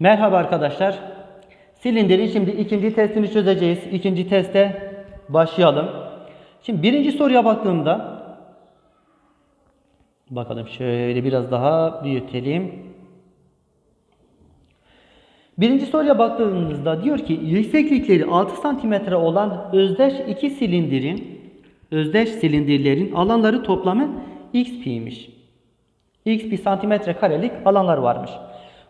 Merhaba arkadaşlar. Silindirin şimdi ikinci testini çözeceğiz. İkinci teste başlayalım. Şimdi birinci soruya baktığımda bakalım şöyle biraz daha büyütelim. Birinci soruya baktığımızda diyor ki yükseklikleri 6 santimetre olan özdeş iki silindirin özdeş silindirlerin alanları toplamı x pi'ymiş. x pi santimetre karelik alanlar varmış.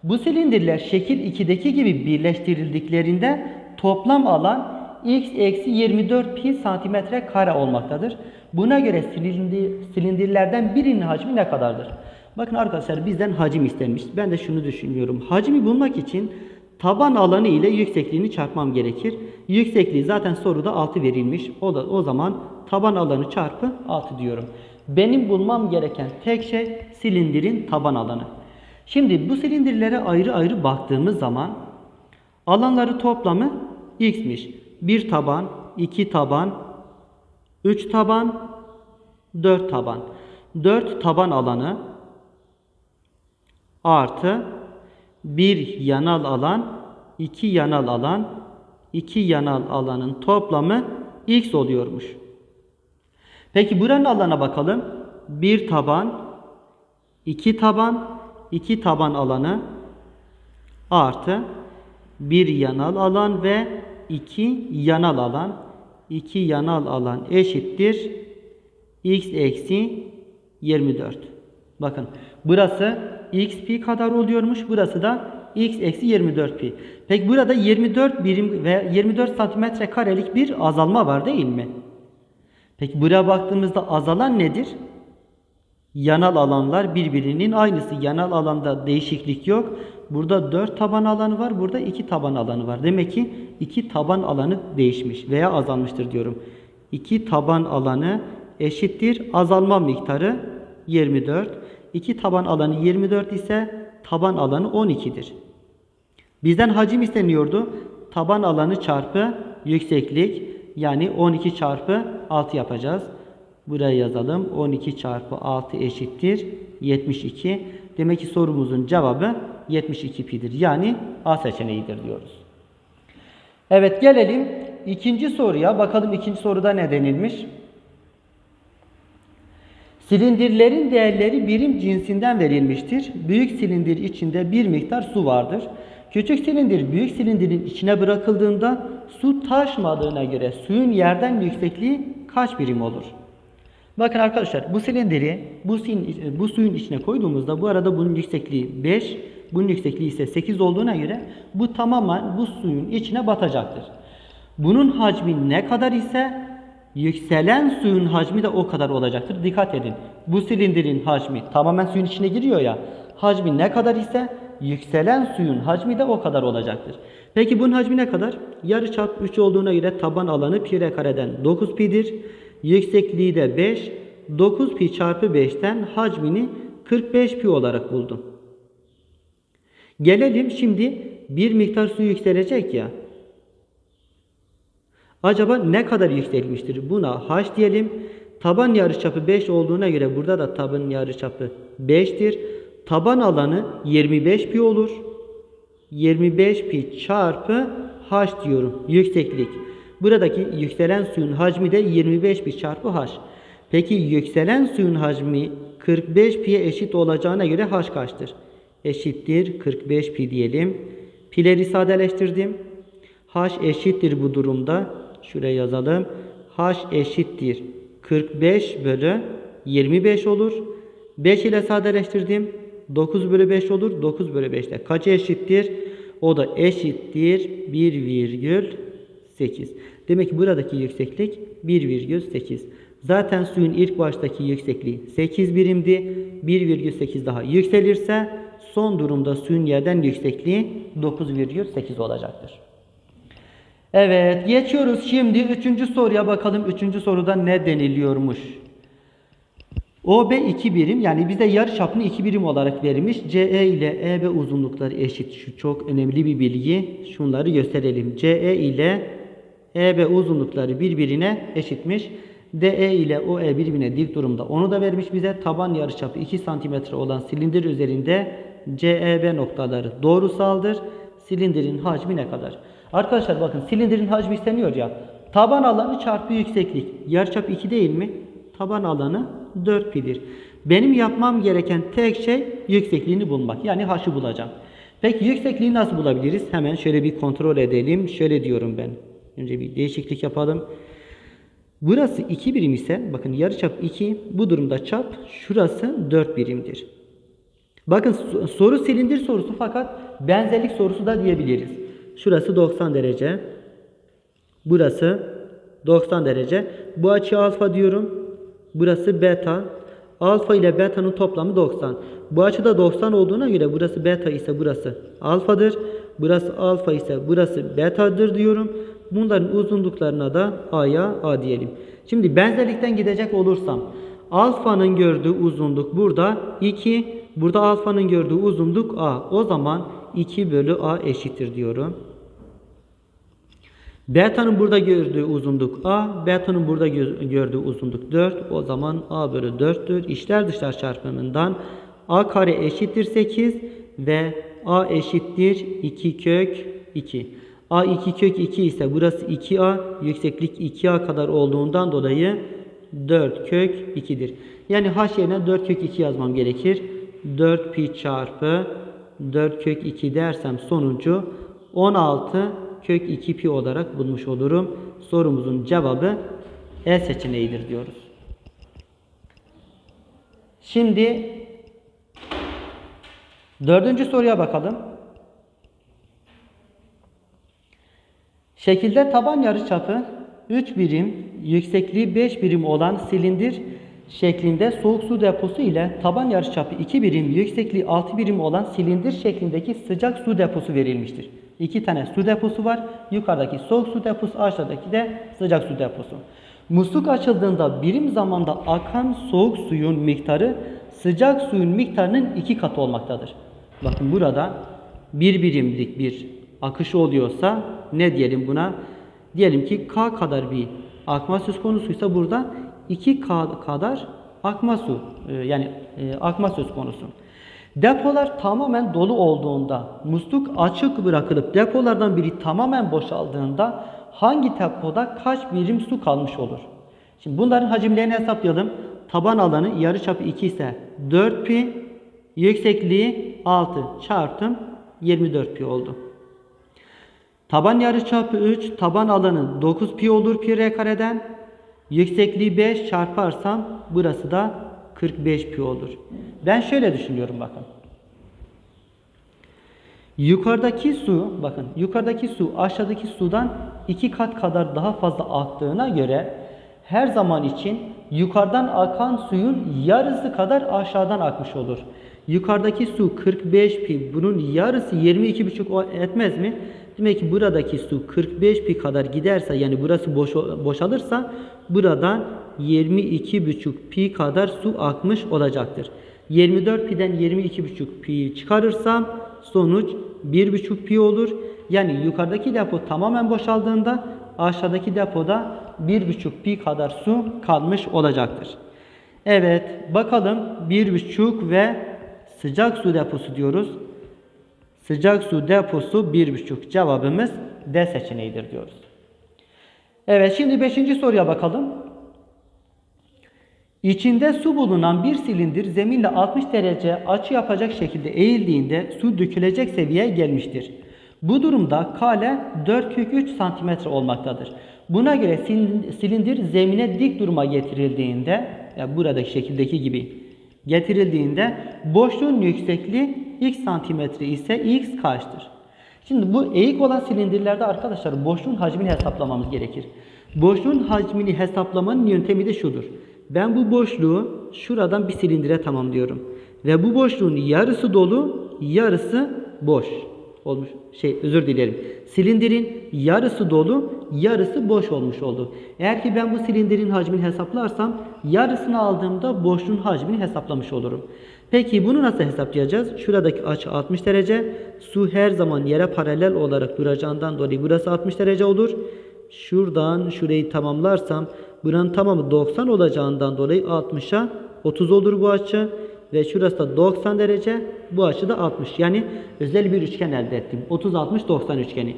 Bu silindirler şekil 2'deki gibi birleştirildiklerinde toplam alan x eksi 24 pi santimetre kare olmaktadır. Buna göre silindir, silindirlerden birinin hacmi ne kadardır? Bakın arkadaşlar bizden hacim istenmiş. Ben de şunu düşünüyorum. Hacmi bulmak için taban alanı ile yüksekliğini çarpmam gerekir. Yüksekliği zaten soruda 6 verilmiş. O da o zaman taban alanı çarpı 6 diyorum. Benim bulmam gereken tek şey silindirin taban alanı. Şimdi bu silindirlere ayrı ayrı baktığımız zaman alanları toplamı x'miş. 1 taban, 2 taban, 3 taban, 4 taban. 4 taban alanı artı 1 yanal alan, 2 yanal alan, 2 yanal alanın toplamı x oluyormuş. Peki buranın alana bakalım. 1 taban, 2 taban, 2 taban alanı artı 1 yanal alan ve 2 yanal alan. 2 yanal alan eşittir x eksi 24. Bakın burası x pi kadar oluyormuş. Burası da x eksi 24 pi. Peki burada 24 birim ve 24 santimetre karelik bir azalma var değil mi? Peki buraya baktığımızda azalan nedir? Yanal alanlar birbirinin aynısı. Yanal alanda değişiklik yok. Burada 4 taban alanı var. Burada 2 taban alanı var. Demek ki 2 taban alanı değişmiş veya azalmıştır diyorum. 2 taban alanı eşittir azalma miktarı 24. 2 taban alanı 24 ise taban alanı 12'dir. Bizden hacim isteniyordu. Taban alanı çarpı yükseklik yani 12 çarpı 6 yapacağız. Buraya yazalım. 12 çarpı 6 eşittir 72. Demek ki sorumuzun cevabı 72 pi'dir. Yani A seçeneğidir diyoruz. Evet gelelim ikinci soruya. Bakalım ikinci soruda ne denilmiş? Silindirlerin değerleri birim cinsinden verilmiştir. Büyük silindir içinde bir miktar su vardır. Küçük silindir büyük silindirin içine bırakıldığında su taşmadığına göre suyun yerden yüksekliği kaç birim olur? Bakın arkadaşlar bu silindiri bu, suyun, bu suyun içine koyduğumuzda bu arada bunun yüksekliği 5, bunun yüksekliği ise 8 olduğuna göre bu tamamen bu suyun içine batacaktır. Bunun hacmi ne kadar ise yükselen suyun hacmi de o kadar olacaktır. Dikkat edin. Bu silindirin hacmi tamamen suyun içine giriyor ya. Hacmi ne kadar ise yükselen suyun hacmi de o kadar olacaktır. Peki bunun hacmi ne kadar? Yarıçap 3 olduğuna göre taban alanı pi r kareden 9 pi'dir. Yüksekliği de 5. 9 pi çarpı 5'ten hacmini 45 pi olarak buldum. Gelelim şimdi bir miktar su yükselecek ya. Acaba ne kadar yükselmiştir? Buna h diyelim. Taban yarıçapı 5 olduğuna göre burada da taban yarıçapı 5'tir. Taban alanı 25 pi olur. 25 pi çarpı h diyorum. Yükseklik. Buradaki yükselen suyun hacmi de 25 pi çarpı h. Peki yükselen suyun hacmi 45 pi'ye eşit olacağına göre h kaçtır? Eşittir 45 pi diyelim. Pileri sadeleştirdim. h eşittir bu durumda. Şuraya yazalım. h eşittir 45 bölü 25 olur. 5 ile sadeleştirdim. 9 bölü 5 olur. 9 bölü 5 de kaça eşittir? O da eşittir 1,8. Demek ki buradaki yükseklik 1,8. Zaten suyun ilk baştaki yüksekliği 8 birimdi. 1,8 daha yükselirse son durumda suyun yerden yüksekliği 9,8 olacaktır. Evet geçiyoruz şimdi üçüncü soruya bakalım. Üçüncü soruda ne deniliyormuş? OB 2 birim yani bize yarı çapını 2 birim olarak verilmiş. CE ile EB uzunlukları eşit. Şu çok önemli bir bilgi. Şunları gösterelim. CE ile EB uzunlukları birbirine eşitmiş. DE ile OE birbirine dik durumda. Onu da vermiş bize. Taban yarıçapı 2 cm olan silindir üzerinde CEB noktaları doğrusaldır. Silindirin hacmi ne kadar? Arkadaşlar bakın silindirin hacmi isteniyor ya. Taban alanı çarpı yükseklik. Yarıçap 2 değil mi? Taban alanı 4 pi'dir. Benim yapmam gereken tek şey yüksekliğini bulmak. Yani h'ı bulacağım. Peki yüksekliği nasıl bulabiliriz? Hemen şöyle bir kontrol edelim. Şöyle diyorum ben. Önce bir değişiklik yapalım. Burası 2 birim ise bakın yarıçap 2 bu durumda çap şurası 4 birimdir. Bakın so- soru silindir sorusu fakat benzerlik sorusu da diyebiliriz. Şurası 90 derece. Burası 90 derece. Bu açı alfa diyorum. Burası beta. Alfa ile beta'nın toplamı 90. Bu açı da 90 olduğuna göre burası beta ise burası alfadır. Burası alfa ise burası betadır diyorum. Bunların uzunluklarına da a'ya a diyelim. Şimdi benzerlikten gidecek olursam alfanın gördüğü uzunluk burada 2. Burada alfanın gördüğü uzunluk a. O zaman 2 bölü a eşittir diyorum. Beta'nın burada gördüğü uzunluk A, beta'nın burada gö- gördüğü uzunluk 4. O zaman A bölü 4'tür. İçler dışlar çarpımından A kare eşittir 8 ve A eşittir 2 kök 2. A 2 kök 2 ise burası 2A, yükseklik 2A kadar olduğundan dolayı 4 kök 2'dir. Yani H yerine 4 kök 2 yazmam gerekir. 4 pi çarpı 4 kök 2 dersem sonucu 16 kök 2 pi olarak bulmuş olurum. Sorumuzun cevabı E seçeneğidir diyoruz. Şimdi dördüncü soruya bakalım. Şekilde taban yarıçapı 3 birim, yüksekliği 5 birim olan silindir şeklinde soğuk su deposu ile taban yarıçapı 2 birim, yüksekliği 6 birim olan silindir şeklindeki sıcak su deposu verilmiştir. İki tane su deposu var. Yukarıdaki soğuk su deposu, aşağıdaki de sıcak su deposu. Musluk açıldığında birim zamanda akan soğuk suyun miktarı sıcak suyun miktarının iki katı olmaktadır. Bakın burada bir birimlik bir akış oluyorsa ne diyelim buna? Diyelim ki K kadar bir akma söz konusuysa burada 2K kadar akma su e, yani e, akma söz konusu. Depolar tamamen dolu olduğunda, musluk açık bırakılıp depolardan biri tamamen boşaldığında hangi depoda kaç birim su kalmış olur? Şimdi bunların hacimlerini hesaplayalım. Taban alanı yarıçapı 2 ise 4 pi, yüksekliği 6 çarptım 24 pi oldu. Taban yarıçapı 3, taban alanı 9 pi olur pi r kareden. Yüksekliği 5 çarparsam burası da 45 pi olur. Ben şöyle düşünüyorum bakın. Yukarıdaki su, bakın yukarıdaki su aşağıdaki sudan iki kat kadar daha fazla aktığına göre her zaman için yukarıdan akan suyun yarısı kadar aşağıdan akmış olur. Yukarıdaki su 45 pi, bunun yarısı 22,5 etmez mi? Demek ki buradaki su 45 pi kadar giderse yani burası boş, boşalırsa burada 22,5 pi kadar su akmış olacaktır. 24 pi'den 22,5 pi çıkarırsam sonuç 1,5 pi olur. Yani yukarıdaki depo tamamen boşaldığında aşağıdaki depoda 1,5 pi kadar su kalmış olacaktır. Evet bakalım 1,5 ve sıcak su deposu diyoruz. Sıcak su deposu 1,5 cevabımız D seçeneğidir diyoruz. Evet şimdi 5. soruya bakalım. İçinde su bulunan bir silindir zeminle 60 derece açı yapacak şekilde eğildiğinde su dökülecek seviyeye gelmiştir. Bu durumda kale 4 kök 3 cm olmaktadır. Buna göre sil- silindir zemine dik duruma getirildiğinde, yani buradaki şekildeki gibi getirildiğinde boşluğun yüksekliği x santimetre ise x kaçtır? Şimdi bu eğik olan silindirlerde arkadaşlar boşluğun hacmini hesaplamamız gerekir. Boşluğun hacmini hesaplamanın yöntemi de şudur. Ben bu boşluğu şuradan bir silindire tamamlıyorum. Ve bu boşluğun yarısı dolu, yarısı boş olmuş. Şey özür dilerim. Silindirin yarısı dolu, yarısı boş olmuş oldu. Eğer ki ben bu silindirin hacmini hesaplarsam yarısını aldığımda boşluğun hacmini hesaplamış olurum. Peki bunu nasıl hesaplayacağız? Şuradaki açı 60 derece. Su her zaman yere paralel olarak duracağından dolayı burası 60 derece olur. Şuradan şurayı tamamlarsam buranın tamamı 90 olacağından dolayı 60'a 30 olur bu açı. ve şurası da 90 derece. Bu açı da 60. Yani özel bir üçgen elde ettim. 30 60 90 üçgeni.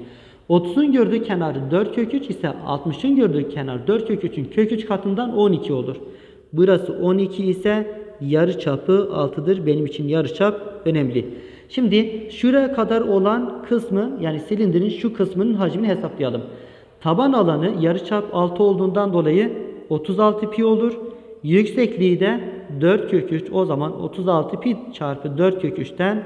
30'un gördüğü kenarı 4 kök 3 ise 60'ın gördüğü kenar 4 kök 3'ün kök 3 katından 12 olur. Burası 12 ise yarı çapı 6'dır. Benim için yarı çap önemli. Şimdi şuraya kadar olan kısmı yani silindirin şu kısmının hacmini hesaplayalım. Taban alanı yarıçap 6 olduğundan dolayı 36 pi olur. Yüksekliği de 4 kök 3 o zaman 36 pi çarpı 4 kök 3'ten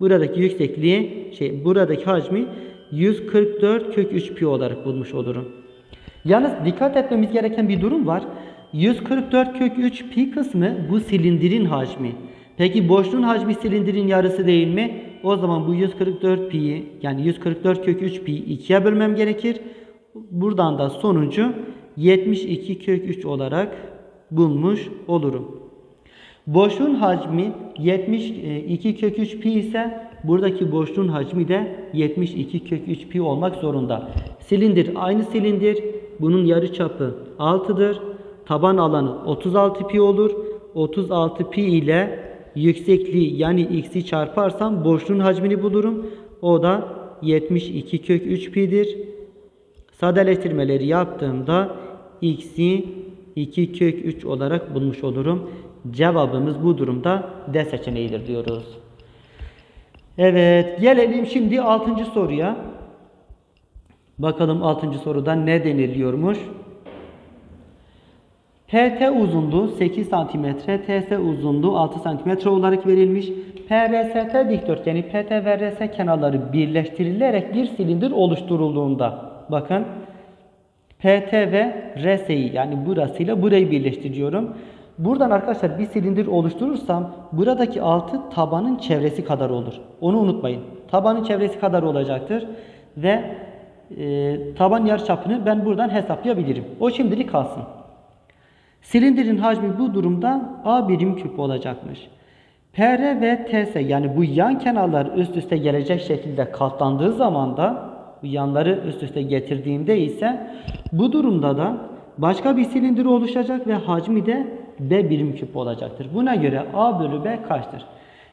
buradaki yüksekliği şey buradaki hacmi 144 kök 3 pi olarak bulmuş olurum. Yalnız dikkat etmemiz gereken bir durum var. 144 kök 3 pi kısmı bu silindirin hacmi. Peki boşluğun hacmi silindirin yarısı değil mi? O zaman bu 144 pi'yi yani 144 kök 3 pi'yi ikiye bölmem gerekir. Buradan da sonucu 72 kök 3 olarak bulmuş olurum. Boşluğun hacmi 72 kök 3 pi ise buradaki boşluğun hacmi de 72 kök 3 pi olmak zorunda. Silindir aynı silindir. Bunun yarıçapı 6'dır. Taban alanı 36 pi olur. 36 pi ile yüksekliği yani x'i çarparsam boşluğun hacmini bulurum. O da 72 kök 3 pi'dir. Sadeleştirmeleri yaptığımda x'i 2 kök 3 olarak bulmuş olurum. Cevabımız bu durumda D seçeneğidir diyoruz. Evet gelelim şimdi 6. soruya. Bakalım 6. soruda ne deniliyormuş? PT uzunluğu 8 cm, TS uzunluğu 6 cm olarak verilmiş. PRST dikdörtgeni PT ve RS kenarları birleştirilerek bir silindir oluşturulduğunda bakın PT ve RS'yi yani burasıyla burayı birleştiriyorum. Buradan arkadaşlar bir silindir oluşturursam buradaki altı tabanın çevresi kadar olur. Onu unutmayın. Tabanın çevresi kadar olacaktır. Ve e, taban yarıçapını ben buradan hesaplayabilirim. O şimdilik kalsın. Silindirin hacmi bu durumda A birim küp olacakmış. PR ve TS yani bu yan kenarlar üst üste gelecek şekilde katlandığı zaman da bu yanları üst üste getirdiğimde ise bu durumda da başka bir silindir oluşacak ve hacmi de B birim küp olacaktır. Buna göre A bölü B kaçtır?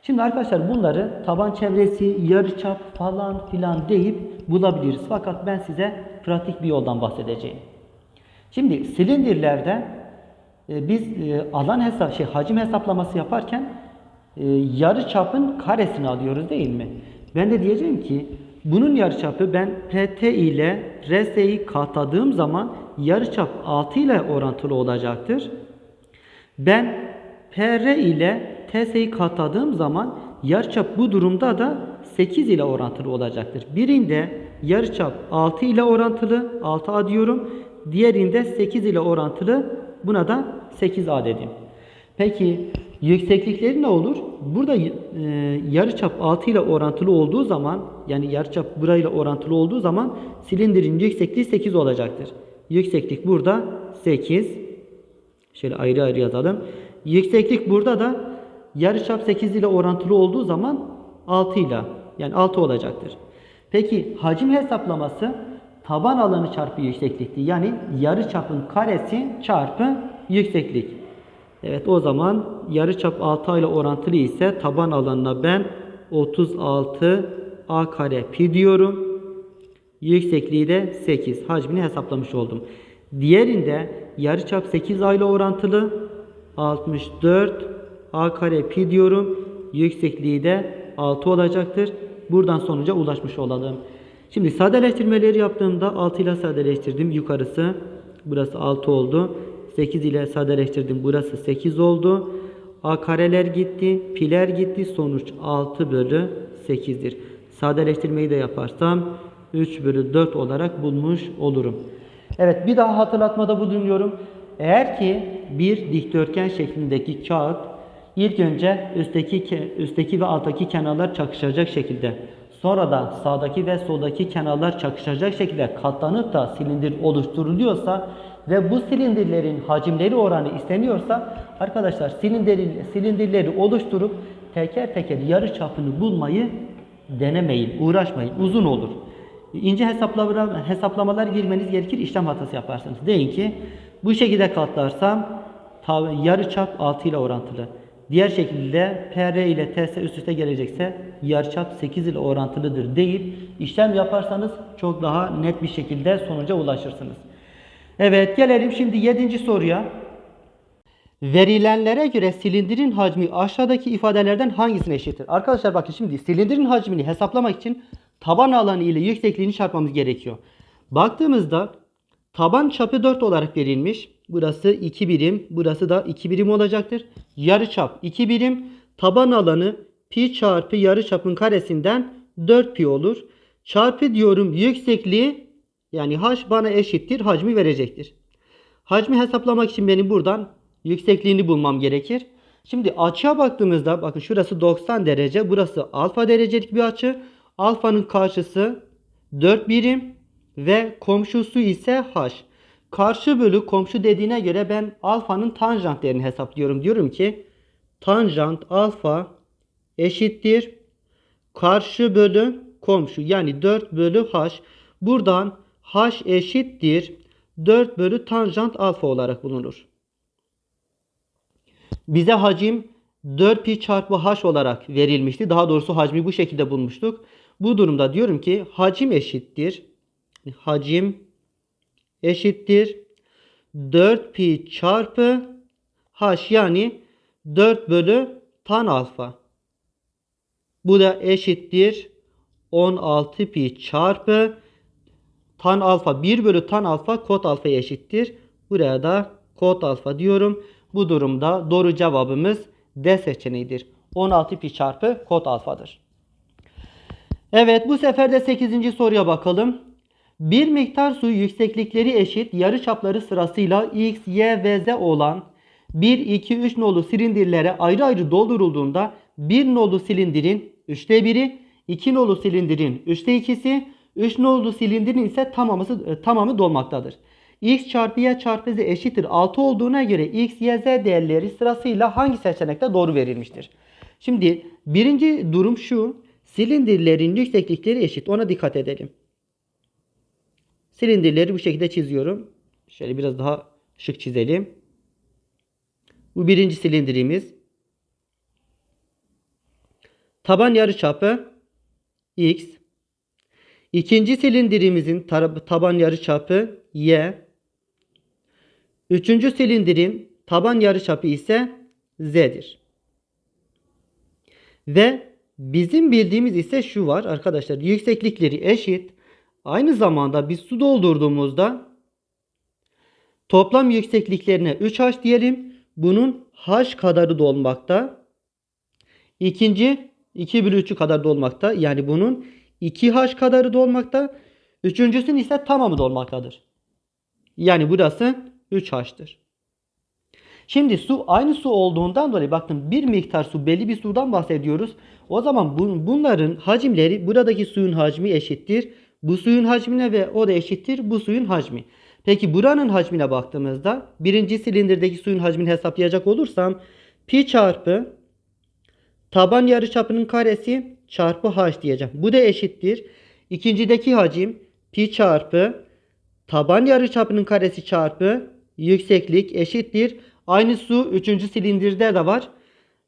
Şimdi arkadaşlar bunları taban çevresi, yarıçap falan filan deyip bulabiliriz. Fakat ben size pratik bir yoldan bahsedeceğim. Şimdi silindirlerde e, biz e, alan hesap şey hacim hesaplaması yaparken e, yarı çapın karesini alıyoruz değil mi? Ben de diyeceğim ki bunun yarıçapı ben PT ile RS'yi katladığım zaman yarıçap 6 ile orantılı olacaktır. Ben PR ile TS'yi katladığım zaman yarıçap bu durumda da 8 ile orantılı olacaktır. Birinde yarıçap 6 ile orantılı 6A diyorum. Diğerinde 8 ile orantılı buna da 8A dedim. Peki yükseklikleri ne olur? Burada e, yarıçap 6 ile orantılı olduğu zaman yani yarıçap burayla orantılı olduğu zaman silindirin yüksekliği 8 olacaktır. Yükseklik burada 8. Şöyle ayrı ayrı yazalım. Yükseklik burada da yarıçap 8 ile orantılı olduğu zaman 6 ile yani 6 olacaktır. Peki hacim hesaplaması taban alanı çarpı yükseklikti. Yani yarıçapın karesi çarpı yükseklik. Evet o zaman yarıçap 6 ile orantılı ise taban alanına ben 36 a kare pi diyorum. Yüksekliği de 8. Hacmini hesaplamış oldum. Diğerinde yarıçap 8 a ile orantılı 64 a kare pi diyorum. Yüksekliği de 6 olacaktır. Buradan sonuca ulaşmış olalım. Şimdi sadeleştirmeleri yaptığımda 6 ile sadeleştirdim. Yukarısı burası 6 oldu. 8 ile sadeleştirdim. Burası 8 oldu. A kareler gitti. Piler gitti. Sonuç 6 bölü 8'dir. Sadeleştirmeyi de yaparsam 3 bölü 4 olarak bulmuş olurum. Evet bir daha hatırlatmada bulunuyorum. Eğer ki bir dikdörtgen şeklindeki kağıt ilk önce üstteki üstteki ve alttaki kenarlar çakışacak şekilde sonra da sağdaki ve soldaki kenarlar çakışacak şekilde katlanıp da silindir oluşturuluyorsa ve bu silindirlerin hacimleri oranı isteniyorsa arkadaşlar silindir, silindirleri oluşturup teker teker yarı çapını bulmayı denemeyin, uğraşmayın. Uzun olur. İnce hesaplamalar, hesaplamalar girmeniz gerekir. işlem hatası yaparsınız. Deyin ki bu şekilde katlarsam yarı çap 6 ile orantılı. Diğer şekilde PR ile TS üst üste gelecekse yarıçap 8 ile orantılıdır deyip işlem yaparsanız çok daha net bir şekilde sonuca ulaşırsınız. Evet gelelim şimdi 7. soruya. Verilenlere göre silindirin hacmi aşağıdaki ifadelerden hangisine eşittir? Arkadaşlar bakın şimdi silindirin hacmini hesaplamak için taban alanı ile yüksekliğini çarpmamız gerekiyor. Baktığımızda taban çapı 4 olarak verilmiş. Burası 2 birim, burası da 2 birim olacaktır. Yarıçap 2 birim, taban alanı pi çarpı yarıçapın karesinden 4 pi olur. Çarpı diyorum yüksekliği yani h bana eşittir hacmi verecektir. Hacmi hesaplamak için benim buradan yüksekliğini bulmam gerekir. Şimdi açıya baktığımızda bakın şurası 90 derece. Burası alfa derecelik bir açı. Alfanın karşısı 4 birim ve komşusu ise h. Karşı bölü komşu dediğine göre ben alfanın tanjant değerini hesaplıyorum. Diyorum ki tanjant alfa eşittir karşı bölü komşu yani 4 bölü h. Buradan h eşittir 4 bölü tanjant alfa olarak bulunur. Bize hacim 4 pi çarpı h olarak verilmişti. Daha doğrusu hacmi bu şekilde bulmuştuk. Bu durumda diyorum ki hacim eşittir. Hacim eşittir 4 pi çarpı h yani 4 bölü tan alfa. Bu da eşittir 16 pi çarpı tan alfa 1 bölü tan alfa kot alfa eşittir. Buraya da kot alfa diyorum. Bu durumda doğru cevabımız D seçeneğidir. 16 pi çarpı kot alfadır. Evet bu sefer de 8. soruya bakalım. Bir miktar su yükseklikleri eşit yarı çapları sırasıyla x, y ve z olan 1, 2, 3 nolu silindirlere ayrı ayrı doldurulduğunda 1 nolu silindirin 3'te 1'i, 2 nolu silindirin 3'te 2'si, 3 nolu silindirin ise tamamı, tamamı dolmaktadır. x çarpı y çarpı z eşittir 6 olduğuna göre x, y, z değerleri sırasıyla hangi seçenekte doğru verilmiştir? Şimdi birinci durum şu. Silindirlerin yükseklikleri eşit. Ona dikkat edelim. Silindirleri bu şekilde çiziyorum. Şöyle biraz daha şık çizelim. Bu birinci silindirimiz. Taban yarıçapı x. İkinci silindirimizin taban yarıçapı y. Üçüncü silindirin taban yarıçapı ise z'dir. Ve bizim bildiğimiz ise şu var arkadaşlar. Yükseklikleri eşit. Aynı zamanda biz su doldurduğumuzda toplam yüksekliklerine 3h diyelim. Bunun h kadarı dolmakta. İkinci 2 bölü 3'ü kadar dolmakta. Yani bunun 2h kadarı dolmakta. Üçüncüsünün ise tamamı dolmaktadır. Yani burası 3h'tır. Şimdi su aynı su olduğundan dolayı baktım bir miktar su belli bir sudan bahsediyoruz. O zaman bunların hacimleri buradaki suyun hacmi eşittir. Bu suyun hacmine ve o da eşittir bu suyun hacmi. Peki buranın hacmine baktığımızda birinci silindirdeki suyun hacmini hesaplayacak olursam pi çarpı taban yarıçapının karesi çarpı h diyeceğim. Bu da eşittir. İkincideki hacim pi çarpı taban yarıçapının karesi çarpı yükseklik eşittir. Aynı su 3. silindirde de var.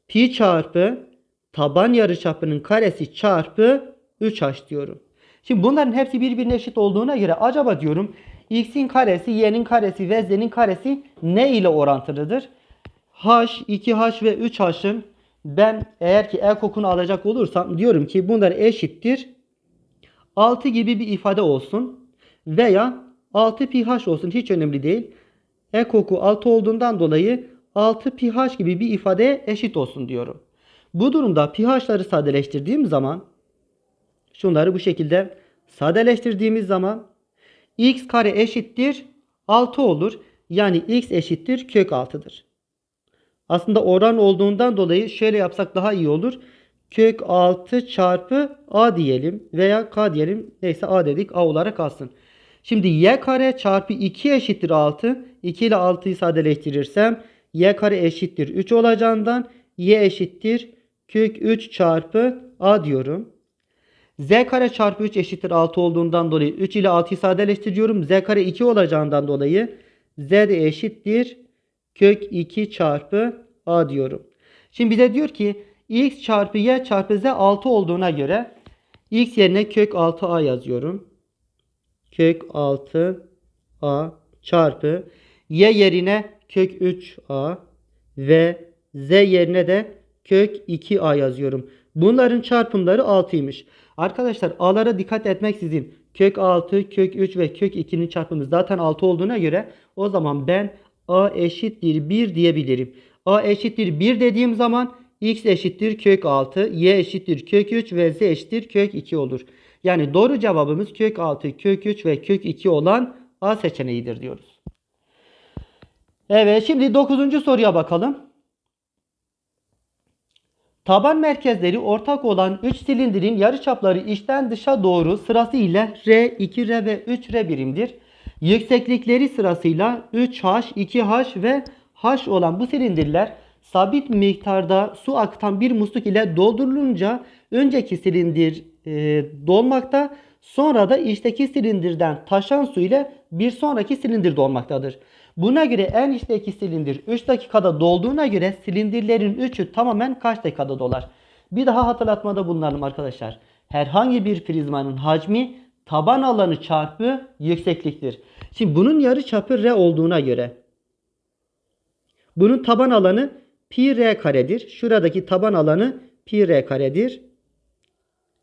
Pi çarpı taban yarıçapının karesi çarpı 3h diyorum. Şimdi bunların hepsi birbirine eşit olduğuna göre acaba diyorum x'in karesi, y'nin karesi ve z'nin karesi ne ile orantılıdır? h, 2h ve 3h'ın ben eğer ki el kokunu alacak olursam diyorum ki bunlar eşittir. 6 gibi bir ifade olsun veya 6 pH olsun hiç önemli değil. E koku 6 olduğundan dolayı 6 pH gibi bir ifadeye eşit olsun diyorum. Bu durumda pH'ları sadeleştirdiğim zaman şunları bu şekilde sadeleştirdiğimiz zaman x kare eşittir 6 olur. Yani x eşittir kök 6'dır. Aslında oran olduğundan dolayı şöyle yapsak daha iyi olur. Kök 6 çarpı a diyelim veya k diyelim. Neyse a dedik a olarak kalsın. Şimdi y kare çarpı 2 eşittir 6. 2 ile 6'yı sadeleştirirsem y kare eşittir 3 olacağından y eşittir kök 3 çarpı a diyorum. Z kare çarpı 3 eşittir 6 olduğundan dolayı 3 ile 6'yı sadeleştiriyorum. z kare 2 olacağından dolayı z de eşittir kök 2 çarpı a diyorum. Şimdi bize diyor ki x çarpı y çarpı z 6 olduğuna göre x yerine kök 6a yazıyorum. Kök 6a çarpı y yerine kök 3a ve z yerine de kök 2a yazıyorum. Bunların çarpımları 6'ymış. Arkadaşlar a'lara dikkat etmeksizin kök 6, kök 3 ve kök 2'nin çarpımı zaten 6 olduğuna göre o zaman ben a eşittir 1 diyebilirim. a eşittir 1 dediğim zaman x eşittir kök 6, y eşittir kök 3 ve z eşittir kök 2 olur. Yani doğru cevabımız kök 6, kök 3 ve kök 2 olan A seçeneğidir diyoruz. Evet şimdi 9. soruya bakalım. Taban merkezleri ortak olan 3 silindirin yarıçapları içten dışa doğru sırasıyla R, 2R ve 3R birimdir. Yükseklikleri sırasıyla 3H, 2H ve H olan bu silindirler sabit miktarda su akıtan bir musluk ile doldurulunca önceki silindir e, dolmakta sonra da içteki silindirden taşan su ile bir sonraki silindir dolmaktadır. Buna göre en içteki silindir 3 dakikada dolduğuna göre silindirlerin 3'ü tamamen kaç dakikada dolar? Bir daha hatırlatmada bulunalım arkadaşlar. Herhangi bir prizmanın hacmi taban alanı çarpı yüksekliktir. Şimdi bunun yarı çapı R olduğuna göre bunun taban alanı pi r karedir. Şuradaki taban alanı pi r karedir.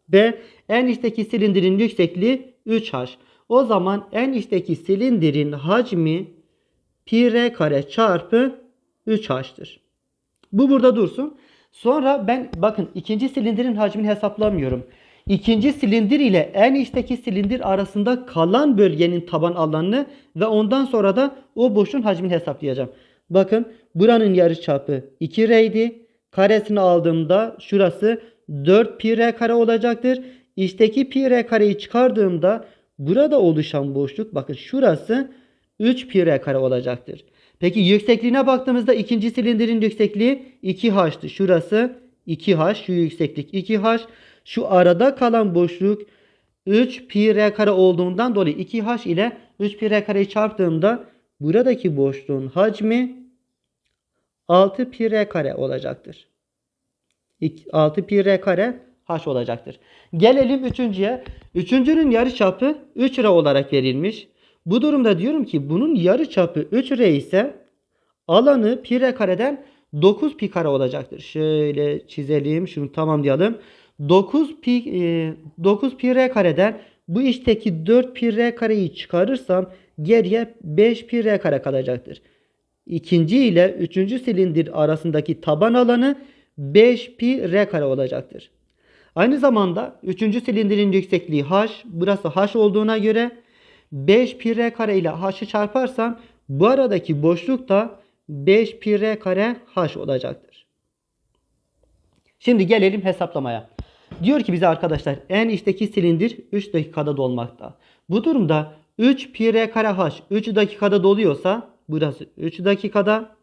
Ve en içteki silindirin yüksekliği 3h. O zaman en içteki silindirin hacmi pi r kare çarpı 3h'tır. Bu burada dursun. Sonra ben bakın ikinci silindirin hacmini hesaplamıyorum. İkinci silindir ile en içteki silindir arasında kalan bölgenin taban alanını ve ondan sonra da o boşluğun hacmini hesaplayacağım. Bakın buranın yarıçapı 2R idi. Karesini aldığımda şurası 4 pi r kare olacaktır. İçteki pi r kareyi çıkardığımda burada oluşan boşluk bakın şurası 3 pi r kare olacaktır. Peki yüksekliğine baktığımızda ikinci silindirin yüksekliği 2h'tı. Şurası 2h, şu yükseklik 2h. Şu arada kalan boşluk 3 pi r kare olduğundan dolayı 2h ile 3 pi r kareyi çarptığımda buradaki boşluğun hacmi 6 pi r kare olacaktır. 6 pi r kare h olacaktır. Gelelim üçüncüye. Üçüncünün yarıçapı 3 r olarak verilmiş. Bu durumda diyorum ki bunun yarıçapı 3 r ise alanı pi r kareden 9 pi kare olacaktır. Şöyle çizelim. Şunu tamamlayalım. 9 pi, 9 pi r kareden bu işteki 4 pi r kareyi çıkarırsam geriye 5 pi r kare kalacaktır. İkinci ile üçüncü silindir arasındaki taban alanı 5 pi r kare olacaktır. Aynı zamanda üçüncü silindirin yüksekliği h, burası h olduğuna göre 5 pi r kare ile h'ı çarparsam bu aradaki boşluk da 5 pi r kare h olacaktır. Şimdi gelelim hesaplamaya. Diyor ki bize arkadaşlar en içteki silindir 3 dakikada dolmakta. Bu durumda 3 pi r kare h 3 dakikada doluyorsa burası 3 dakikada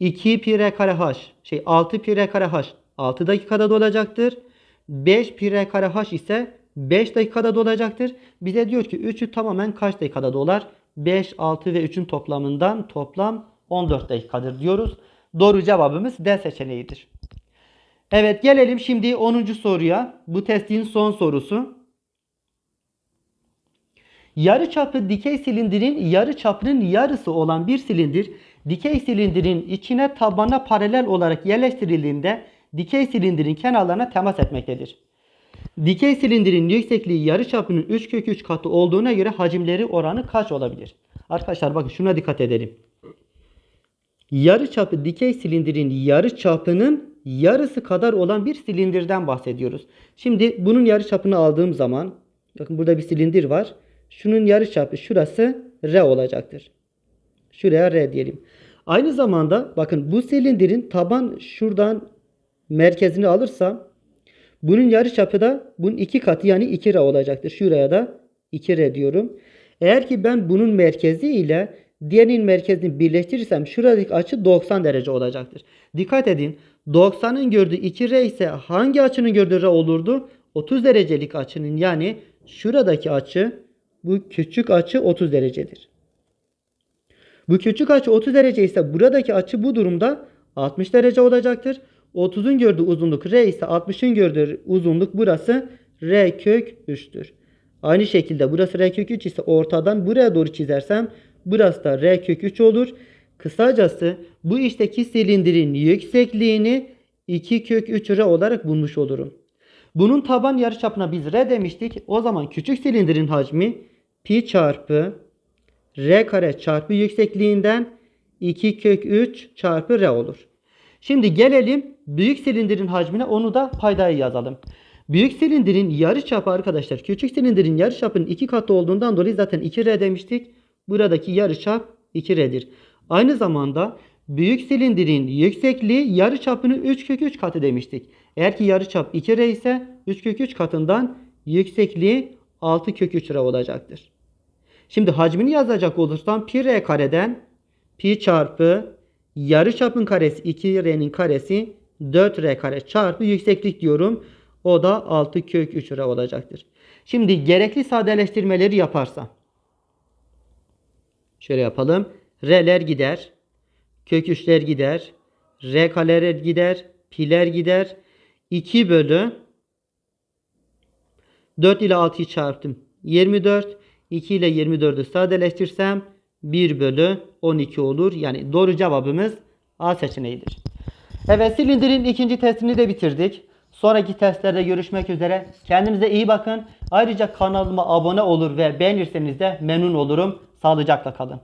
2 pi r kare h şey 6 pi r kare h 6 dakikada dolacaktır. 5 pi r kare h ise 5 dakikada dolacaktır. Bize diyor ki 3'ü tamamen kaç dakikada dolar? 5, 6 ve 3'ün toplamından toplam 14 dakikadır diyoruz. Doğru cevabımız D seçeneğidir. Evet gelelim şimdi 10. soruya. Bu testin son sorusu. Yarı çapı dikey silindirin yarı çapının yarısı olan bir silindir dikey silindirin içine tabana paralel olarak yerleştirildiğinde dikey silindirin kenarlarına temas etmektedir. Dikey silindirin yüksekliği yarı çapının 3 kök 3 katı olduğuna göre hacimleri oranı kaç olabilir? Arkadaşlar bakın şuna dikkat edelim. Yarı çapı dikey silindirin yarı çapının yarısı kadar olan bir silindirden bahsediyoruz. Şimdi bunun yarı çapını aldığım zaman bakın burada bir silindir var. Şunun yarı çapı şurası R olacaktır. Şuraya R diyelim. Aynı zamanda bakın bu silindirin taban şuradan merkezini alırsam bunun yarı çapı da bunun iki katı yani 2R olacaktır. Şuraya da 2R diyorum. Eğer ki ben bunun merkezi ile diğerinin merkezini birleştirirsem şuradaki açı 90 derece olacaktır. Dikkat edin 90'ın gördüğü 2R ise hangi açının gördüğü R olurdu? 30 derecelik açının yani şuradaki açı bu küçük açı 30 derecedir. Bu küçük açı 30 derece ise buradaki açı bu durumda 60 derece olacaktır. 30'un gördüğü uzunluk R ise 60'ın gördüğü uzunluk burası R kök 3'tür. Aynı şekilde burası R kök 3 ise ortadan buraya doğru çizersem burası da R kök 3 olur. Kısacası bu işteki silindirin yüksekliğini 2 kök 3 R olarak bulmuş olurum. Bunun taban yarıçapına biz R demiştik. O zaman küçük silindirin hacmi pi çarpı R kare çarpı yüksekliğinden 2 kök 3 çarpı R olur. Şimdi gelelim büyük silindirin hacmine onu da paydayı yazalım. Büyük silindirin yarıçapı arkadaşlar küçük silindirin yarıçapının iki katı olduğundan dolayı zaten 2R demiştik. Buradaki yarıçap 2R'dir. Aynı zamanda büyük silindirin yüksekliği yarıçapının 3 kök 3 katı demiştik. Eğer ki yarıçap 2R ise 3 kök 3 katından yüksekliği 6 kök 3 R olacaktır. Şimdi hacmini yazacak olursam pi r kareden pi çarpı yarıçapın karesi 2r'nin karesi 4r kare çarpı yükseklik diyorum. O da 6 kök 3 r olacaktır. Şimdi gerekli sadeleştirmeleri yaparsam. Şöyle yapalım. R'ler gider. Kök 3'ler gider. R kareler gider. Pi'ler gider. 2 bölü 4 ile 6'yı çarptım. 24. 2 ile 24'ü sadeleştirsem 1 bölü 12 olur. Yani doğru cevabımız A seçeneğidir. Evet silindirin ikinci testini de bitirdik. Sonraki testlerde görüşmek üzere. Kendinize iyi bakın. Ayrıca kanalıma abone olur ve beğenirseniz de memnun olurum. Sağlıcakla kalın.